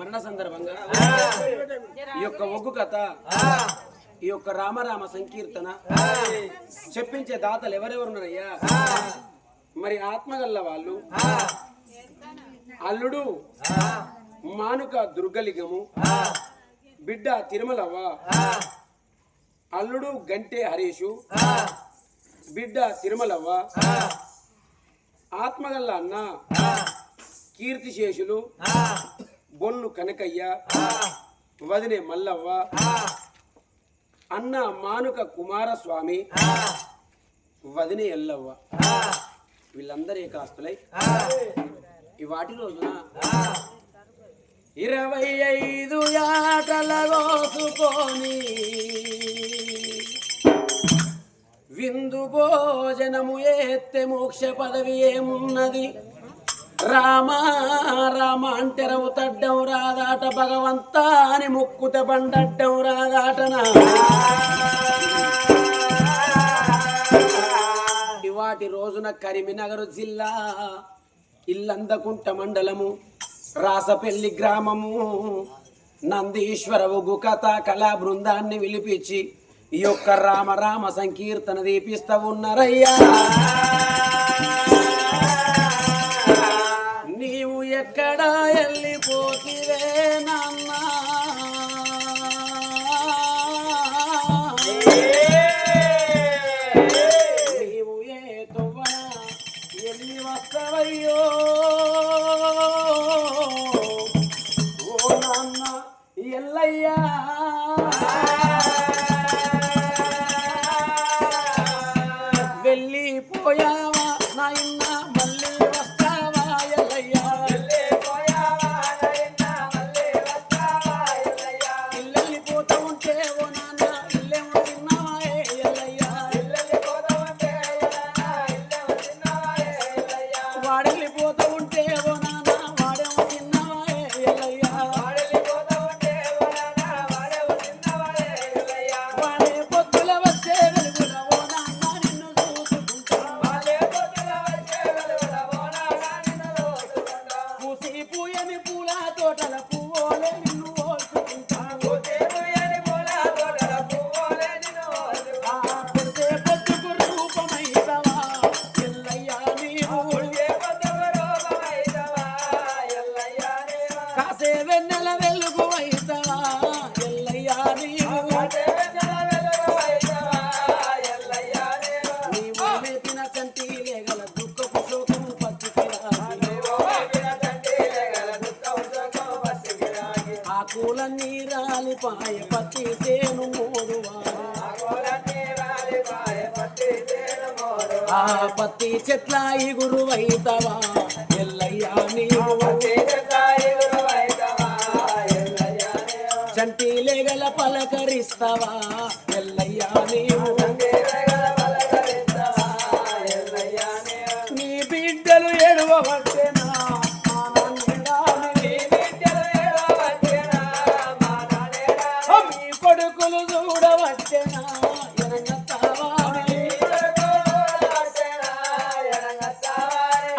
మరణ సందర్భంగా ఈ యొక్క ఒగ్గు కథ ఈ యొక్క రామరామ సంకీర్తన చెప్పించే దాతలు ఎవరెవరున్నారయ్యా? మరి ఆత్మగల్ల వాళ్ళు అల్లుడు మానుక దుర్గలింగము బిడ్డ తిరుమలవ్వ అల్లుడు గంటే హరీషు బిడ్డ తిరుమలవ్వ ఆత్మగల్ల అన్న కీర్తిశేషులు బొల్లు కనకయ్య వదినే మల్లవ్వ అన్న మానుక కుమారస్వామి వదినే ఎల్లవ్వ. వీళ్ళందరూ ఏకాస్తులై ఈ వాటి రోజున ఇరవై ఐదు యాటల కోసుకొని విందు భోజనము ఎత్తే మోక్ష పదవి ఏమున్నది? రామ రామ అంటెరవు తడ్డం రాదాట భగవంతా అని ముక్కుత బండడ్డం రాదాటనా? ఇవాటి రోజున కరీంనగర్ జిల్లా ఇల్లందకుంట మండలము రాసపల్లి గ్రామము నందీశ్వర ఉగు కథ కళా బృందాన్ని విలిపించి ఈ యొక్క రామ రామ సంకీర్తన దీపిస్తా ఉన్నారయ్యా. నీవు ఆ పత్తి చెట్ల ఇగురు వైతవా ఎల్లయ్యా నీవు చంటి లేగల పలకరిస్తావా ఎల్లయ్యా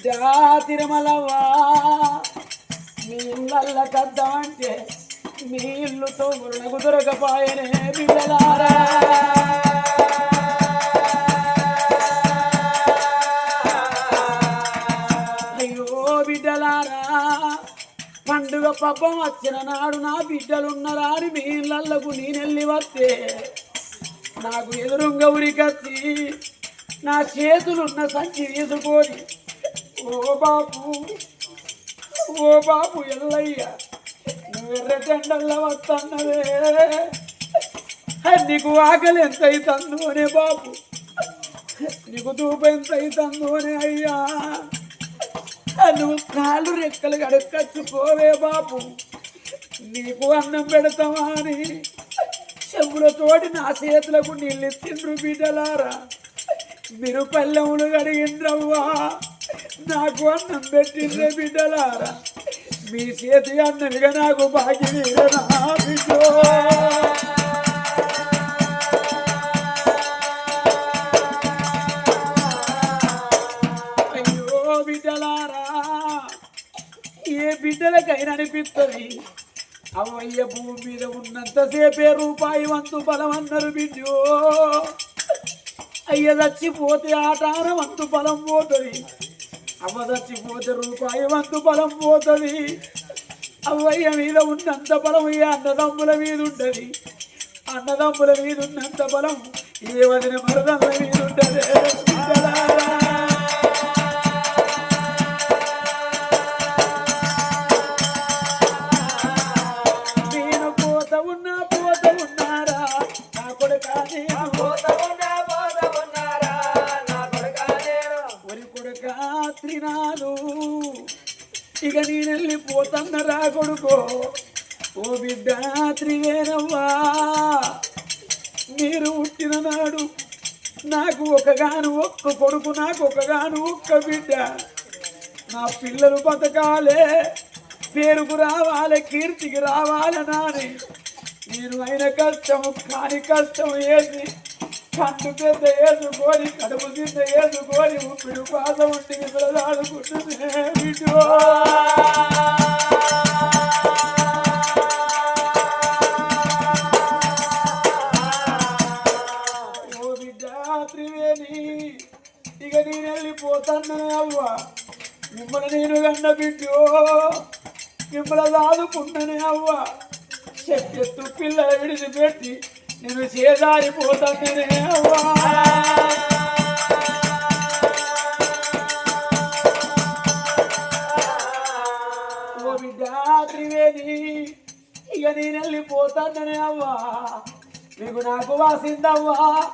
బిడ్డా తిరుమలవా మీ కద్దా అంటే మీ ఇల్లుతో దొరకపాయనే బిడ్డలారా. అయ్యో బిడ్డలారా పండుగ పాపం వచ్చిన నాడు నా బిడ్డలున్నరా అని మీ ఇళ్ళకు నేనెళ్ళి వస్తే నాకు ఎదురుంగ ఉరికత్తి నా చేతులున్న సంచి తీసుకొని ఓ బాపు ఓ బాబు ఎల్లయ్య నువ్వు ఎర్రటెండల్ల వస్తున్నవే నీకు ఆకలి ఎంత అవుతుందోనే బాపు నీకు దూపు ఎంత అవుతుందోనే అయ్యా. నువ్వు కాళ్ళు రెక్కలు గడకచ్చుకోవే బాబు నీకు అన్నం పెడతామా అని. చెవులతోటి నా చేతులకు నీళ్ళు బిడ్డలారా మీరు పల్లెములు కడిగిండ్రవ్వా. నాకు అన్నం పెట్టిందే బిడ్డలారా మీ చేతి అన్నమిగా నాకు భాగ్యం బిడ్డో అయ్యో బిడ్డలారా ఏ బిడ్డలకైనా అనిపిస్తుంది? అవయ్య భూమి మీద ఉన్నంతసేపే రూపాయి వంతు బలం అన్నారు బిడ్డో. అయ్య చచ్చిపోతే ఆటాన వంతు బలం పోతుంది. అమ్మ చచ్చిపోతే రూపాయి వంతు బలం పోతుంది. అవ్వయ్య మీద ఉన్నంత బలం ఈ అన్నదమ్ముల మీద ఉంటుంది అన్నదమ్ముల మీద ఉన్నంత బలం ఏ వదిన మరదమ్ముల మీద ఉంటుంది నేను రా కొడుకో ఓ బిడ్డ త్రివేనవ్వా మీరు పుట్టిన నాడు నాకు ఒకగాను ఒక్క కొడుకు నాకు ఒకగాను ఒక్క బిడ్డ. నా పిల్లలు బతకాలే పేరుకు రావాలి కీర్తికి రావాలి నాని. నేను అయిన కష్టం కాని కష్టం ఏది? కన్ను పెద్ద ఏసుకోని కడుపు కింద వేసుకొని ఉప్పిడు పాద ఉండి విసరదాడుకుంటుంది వెళ్ళిపోతాను అవ్వ మిమ్మల్ని నేను కన్న బిడ్డో. మిమ్మల్ని దాదుకున్ననే అవ్వ. చెట్టెత్తు పిల్లలు విడిచిపెట్టి నేను చేదారిపోతానే అవ్వా. ఓ బిడ్డ త్రివేణి ఇక నేను వెళ్ళిపోతానే అవ్వా. మీకు నాకు వాసిందవ్వా.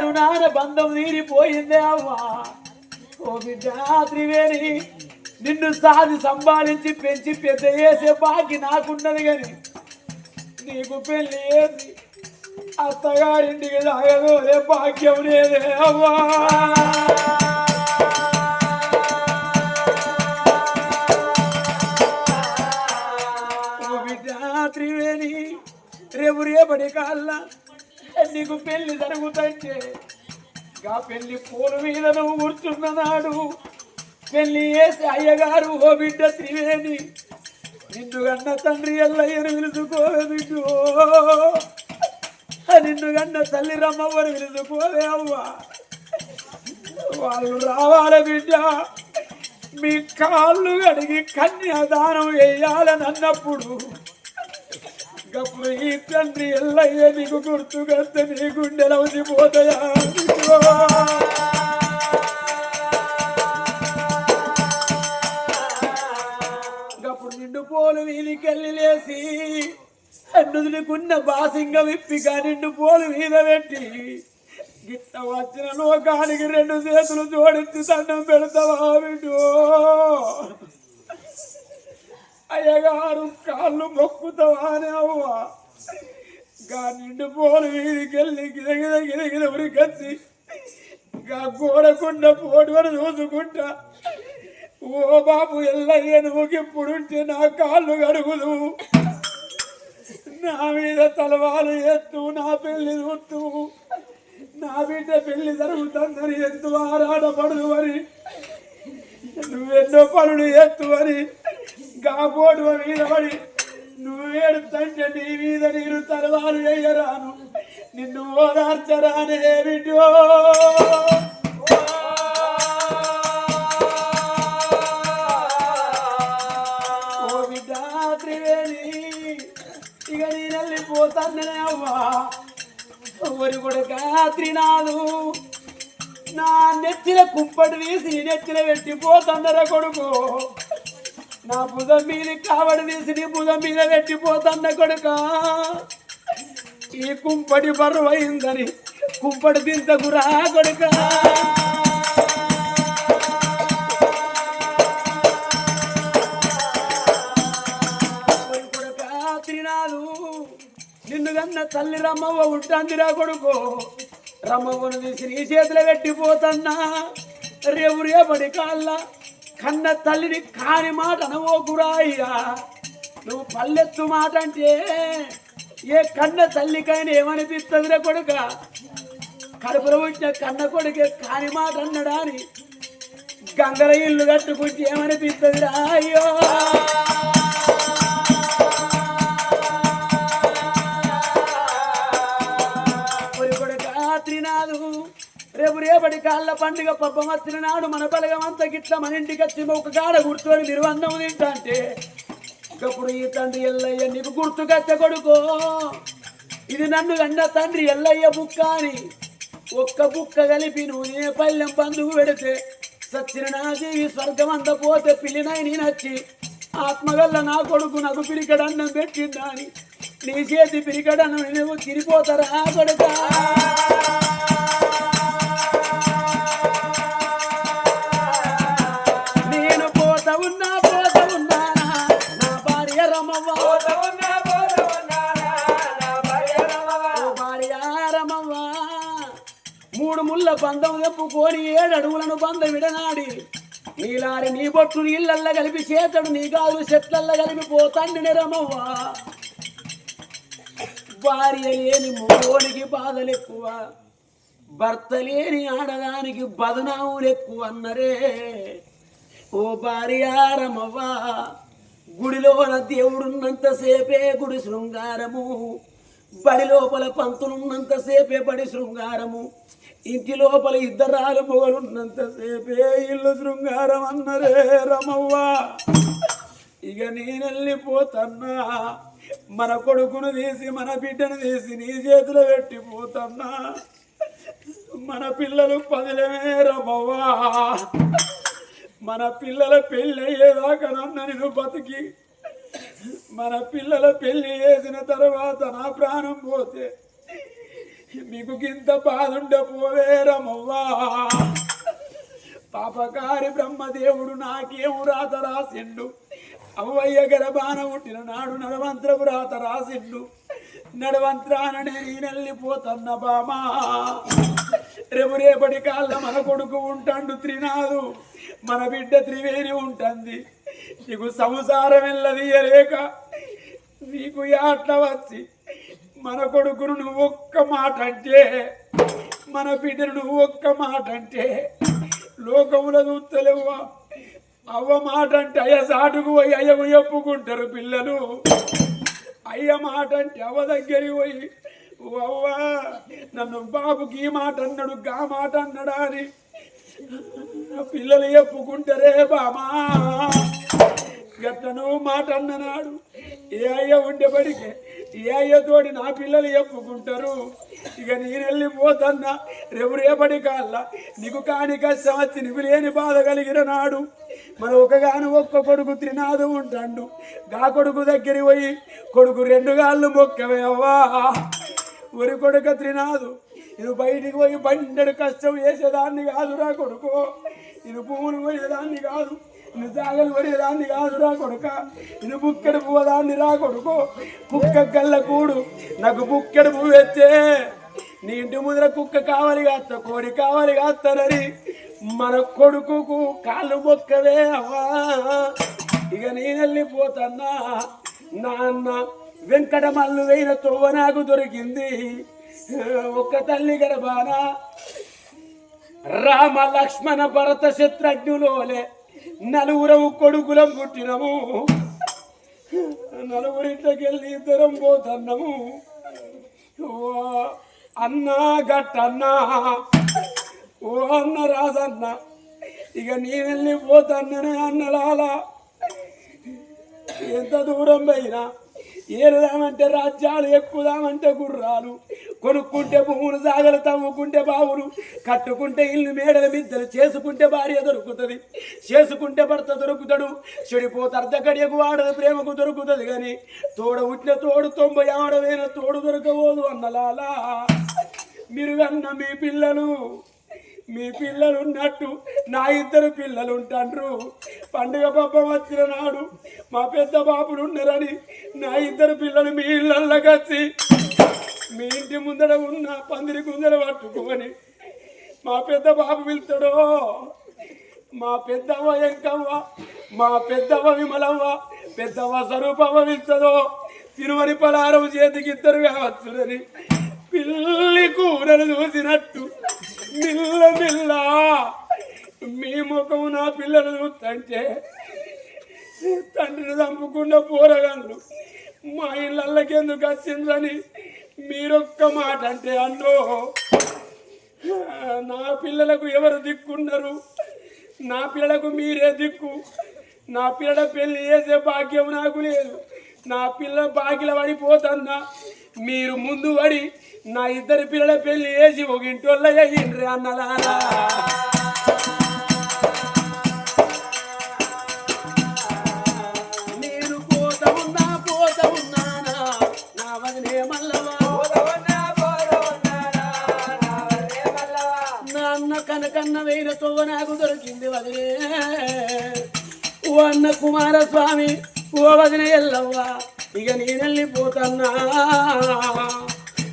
రుణాన బంధం తీరిపోయిందే అవ్వా. ఓ బిడ్డ త్రివేణి నిన్ను సాధి సంపాదించి పెంచి పెద్ద చేసే బాకి నాకున్నది కానీ నీకు పెళ్ళి చేసి అత్తగారింటికి సాగదోలే భాగ్యం లేదే అవ్వా. త్రివేణి రేపు రేపటి కాళ్ళ నీకు పెళ్ళి జరుగుతుంటే గా పెళ్ళి పూల మీద నువ్వు కూర్చున్న నాడు పెళ్ళి చేసి అయ్యగారు ఓ బిడ్డ త్రివేణి. నిన్ను కన్న తండ్రి ఎల్లయ్యను పిలుచుకోవే బిడ్డు. నిన్ను కన్న తల్లి రమ్మవ్వని పిలుచుకోవే అవ్వా. వాళ్ళు రావాలి బిడ్డ. మీ కాళ్ళు కడిగి కన్యాదానం వేయాలని అన్నప్పుడు గప్పుడు ఈ తండ్రి ఎల్లయ్య నీకు గుర్తుకొస్తే నీ గుండెలు అవుసిపోతాయా బిడ్డో? గప్పుడు నిండు పోలు వీధికెళ్ళి లేసి అన్నుదులకున్న బాసింగ విప్పిగా నిండు పోలు మీద పెట్టి గిట్ట వచ్చిన లోకానికి రెండు చేతులు జోడించి దండం పెడతావా విడు అయ్యగారు కాళ్ళు మొక్కుతావా అని అవ్వా గా నిండు పోలు వీధికెళ్ళి గిరగిర గిరగిర ఉరికొచ్చి గా గోడకున్న పోటువని చూసుకుంటా ఓ బాబు ఎల్లయ్య నువ్వు నా కాళ్ళు గడుగులు. నా మీద తలవాలు ఎత్తు నా పెళ్ళి చూస్తూ నా బిడ్డ పెళ్ళి జరుగుతుందని ఎత్తు ఆరాడపడదు అని నువ్వెన్నో పనులు ఎత్తు అని గాబోడు మీద పడి నువ్వేడుతంటే నీ మీద నీరు తలవాలు వేయరాను. నిన్ను ఓదార్చరానే బిడ్డో. ఓ బిడ్డ త్రివేణి ఇక నేను అవ్వా. ఊరి కొడుక త్రినాలు నా నెత్తిన కుంపటి వేసి నీ నెత్తిన పెట్టిపోతుందర కొడుకు. నా భుజం మీద కావడి తీసి నీ భుజం మీద పెట్టిపోతున్న కొడుక. ఈ కుంపటి బరువైందని కుంపటి దించకురా కొడుక. త్రినాలు. తల్లి రమ్మవ్వ ఉంటాందిరా కొడుకో. రమ్మవ్వను తీసి నీ చేతిలో పెట్టిపోతన్నా. రేపు రేపటి కాళ్ళ కన్న తల్లిని కాని మాట అనవోకురా అయ్యా నువ్వు పల్లెత్తు మాట అంటే ఏ కన్న తల్లికైనా ఏమనిపిస్తుందిరా కొడుక? కడుపులో పుట్టిన కన్న కొడుకే కాని మాట అన్నడా అని గంగల ఇల్లు కట్టుకుంటే ఏమనిపిస్తుందిరా? అయ్యో! కొడుక రాత్రి నాదు రేపు రేపటి కాళ్ళ పండుగ పబ్బం వచ్చిన నాడు మన బలగం అంతా గిట్ల మన ఇంటికి వచ్చి ఒక కాడ కూర్చొని మీరు అందం తింటా ఇప్పుడు ఈ తండ్రి ఎల్లయ్య నీకు గుర్తుకచ్చ కొడుకో. ఇది నన్ను కన్న తండ్రి ఎల్లయ్య బుక్క అని ఒక్క బుక్క కలిపి నువ్వు నే పల్లెం బంధువు పెడితే సచ్చిన నా జీవి స్వర్గం అంత పోతే పిల్లినై నీ నచ్చి ఆత్మగల్ల నా కొడుకు నాకు పిరికడన్నం పెట్టిందా అని నీ చేతి పిరికడన్నం నువ్వు తిరిపోతారా కొడుకా? బంధం తెప్పుకొని ఏడు అడుగులను బంధం విడనాడి. నీలారి నీ బొట్టు నీళ్ళల్ల కలిపి చేతడు నీ కాదు చెట్లల్ల కలిపి పోతండి నిరమవ్వా. భార్య లేని మోనికి బాధలు ఎక్కువ భర్త లేని ఆడదానికి బదనాములు ఎక్కువ అన్నరే. ఓ భార్య రమవ్వా గుడిలోన దేవుడున్నంతసేపే గుడి శృంగారము. బడి లోపల పంతులున్నంతసేపే బడి శృంగారము. ఇంటి లోపల ఇద్దరాలు మొగలున్నంతసేపే ఇల్లు శృంగారం అన్నరే రమవ్వా. ఇక నేనెళ్ళిపోతన్నా. మన కొడుకును తీసి మన బిడ్డను తీసి నీ చేతిలో పెట్టిపోతన్నా. మన పిల్లలు పదిలమే రమవ్వా. మన పిల్లల పెళ్ళి అయ్యేదాకా నన్ను నేను బతికి మన పిల్లల పెళ్ళి చేసిన తర్వాత నా ప్రాణం పోతే మీకు గింత బాధ రమవ్వా. పాపకారి బ్రహ్మదేవుడు నాకేం రాత రాసిండు. అవ్వయ్య గర్భాన పుట్టిన నాడు నడవంత్రపు రాత రాసిండు. నడవంత్రాననే నేనెళ్ళిపోతున్న బామా. రేపు రేపటి కాళ్ళ మన కొడుకు ఉంటాడు త్రినాదు మన బిడ్డ త్రివేణి ఉంటుంది. నీకు సంసారం వెళ్ళదీయలేక నీకు యాట్ల వచ్చి మన కొడుకును నువ్వు ఒక్క మాట అంటే మన బిడ్డను నువ్వు ఒక్క మాట అంటే లోకముల చూస్తలేవా అవ్వ మాట అంటే అయ్య సాటుకు పోయి అయ్యకు చెప్పుకుంటారు పిల్లలు. అయ్య మాట అంటే అవ్వ దగ్గరికి పోయి "ఓ అవ్వ నన్ను బాబుకి ఈ మాట అన్నాడు గా మాట అన్నాడా అని. పిల్లలు చెప్పుకుంటారే బామా? గట్లను మాట అన్ననాడు ఏ అయ్య ఉండేబడికే ఏ అయ్యతోటి నా పిల్లలు చెప్పుకుంటారు? ఇక నేను వెళ్ళిపోతన్నా రేపు రేపటి కాళ్ళ నీకు కాని కష్టం నీకు లేని బాధ కలిగిన నాడు మన ఒకగాను ఒక్క కొడుకు త్రినాదు ఉంటాడు. గా కొడుకు దగ్గరికి పోయి కొడుకు రెండు గాళ్ళు మొక్కవే అవ్వా. ఒరి కొడుక త్రినాదు ఇది బయటికి పోయి బండెడు కష్టం చేసేదాన్ని కాదురా కొడుకు. ఇది భూములు పోయేదాన్ని కాదు. నువ్వు జాగలు పడేదాన్ని కాదురా కొడుక. ఇది బుక్కెడు పువ్వదాన్ని రా కొడుకు. కుక్క గల్ల కూడు నాకు బుక్కెడు పువ్వు వచ్చే నీ ఇంటి ముందర కుక్క కావాలి కాస్త కోడి కావాలి కాస్తానని మన కొడుకుకు కాళ్ళు మొక్కవే అవ్వా. ఇక నేను వెళ్ళిపోతన్నా నాన్న వెంకటమల్లు వేయిన తువ్వ నాకు దొరికింది. ఒక్క తల్లి గర్భాన రామ లక్ష్మణ భరత శత్రుఘ్నులోలే నలుగురం కొడుకులం పుట్టినము. నలుగురింట్లోకి వెళ్ళి ఇద్దరం పోతున్నాము. ఓ అన్నా గట్టన్నా. ఓ అన్న రాజన్న. ఇక నేను వెళ్ళిపోతాననే అన్నలాల ఎంత దూరం పోయినా ఏరుదామంటే రాజ్యాలు ఎక్కుదామంటే గుర్రాలు. కొనుక్కుంటే భూములు సాగలు తవ్వుకుంటే బావులు. కట్టుకుంటే ఇల్లు మేడల మిద్దలు చేసుకుంటే భార్య దొరుకుతుంది. చేసుకుంటే భర్త దొరుకుతాడు. చెడిపోతే అర్ధకడియకు వాడదు ప్రేమకు దొరుకుతుంది కానీ తోడ ఉట్టిన తోడు తొంభై ఆడవైన తోడు దొరకబోదు అన్నలాలా మీరు అన్న మీ పిల్లలు మీ పిల్లలు ఉన్నట్టు నా ఇద్దరు పిల్లలు ఉంటాండ్రు పండుగ పబ్బ వచ్చిన నాడు మా పెద్ద బాబులు ఉన్నారని నా ఇద్దరు పిల్లలు మీ ఇళ్ళకి వచ్చి మీ ఇంటి ముందర ఉన్న పందిరి గుందర పట్టుకొని మా పెద్ద బాబు వెళ్తాడో మా పెద్దవ్వ ఎంకవ్వ మా పెద్దవ్వ విమలవ్వ పెద్దవ్వ స్వరూపవ్వ వెళ్తుందో తిరుమని పలారం చేతికి ఇద్దరు కావచ్చునని పిల్లి కూరలు చూసినట్టు మిల్ల మిల్ల మీ ముఖం నా పిల్లలు చూస్తుంటే తండ్రిని చంపుకున్న పోరగాళ్ళు మా ఇళ్ళకి ఎందుకు వచ్చిందని మీరొక్క మాట అంటే అన్నో. నా పిల్లలకు ఎవరు దిక్కున్నారు నా పిల్లలకు మీరే దిక్కు. నా పిల్లల పెళ్ళి చేసే భాగ్యం నాకు లేదు. నా పిల్ల బాగిల పడిపోతుందా మీరు ముందు పడి నా ఇద్దరి పిల్లల పెళ్ళి వేసి ఒక ఇంటోళ్ళ అయ్యిండ్రి అన్నలారా నేను పోత ఉన్నా పోత ఉన్నానా నా వదిలే మల్లవా. నా అన్న కనకన్న వేయిన తోవ నాకు దొరికింది వదిలే ఓ అన్న కుమారస్వామి ఓ వదిన ఎల్లవ్వ. ఇక నేను వెళ్ళిపోతున్నా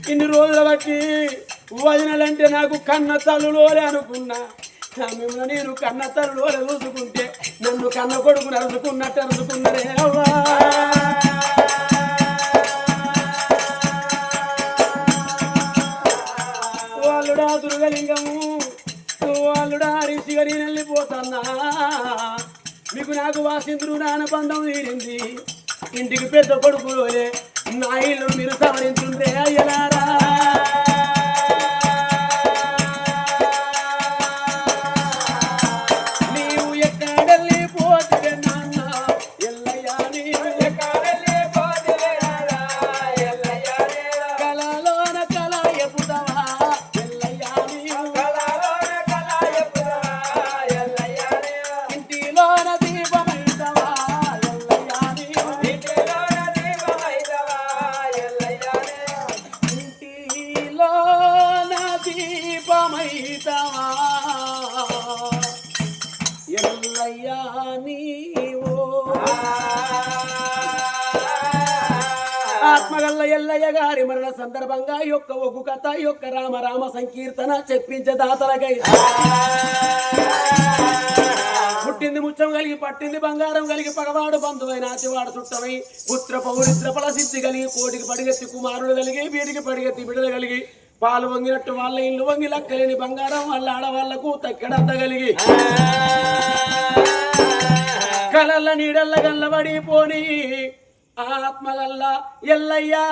ఇన్ని రోజుల బట్టి వదినలంటే నాకు కన్న తల్లులోనే అనుకున్నా. మిమ్మల్ని నేను కన్న తల్లులోనే చూసుకుంటే నన్ను కన్న కొడుకు నరుచుకున్నట్టు అరుచుకున్నరే అవ్వా. వాళ్ళుడా దుర్గలింగము వాళ్ళుడా రిషిగా నేను వెళ్ళిపోతున్నా మీకు నాకు వాసింద్రు నానబంధం తీరింది. ఇంటికి పెద్ద కొడుకులోనే. నా ఇల్లు మీరు సవరించుంటే అయ్యలారా. ఎల్లయ్య గారి మరణ సందర్భంగా యొక్క ఒగ్గు కథ యొక్క రామ రామ సంకీర్తన చెప్పించదాతలకై పుట్టింది ముచ్చం కలిగి పట్టింది బంగారం కలిగి పగవాడు బంధువైన అతివాడు చుట్టమై పుత్ర పౌరిత్ర ఫల సిద్ధి కలిగి కోటికి పడిగెత్తి కుమారుడు కలిగి వీడికి పడిగెత్తి బిడ్డలు కలిగి పాలు వంగినట్టు వాళ్ళ ఇల్లు వంగి లక్కలేని బంగారం వాళ్ళ ఆడవాళ్ళకు తక్కెడంత కలిగి. కలల్ల నీడల్ల గల్లబడిపోని ఆత్మలల్లా ఎల్లయ్యా.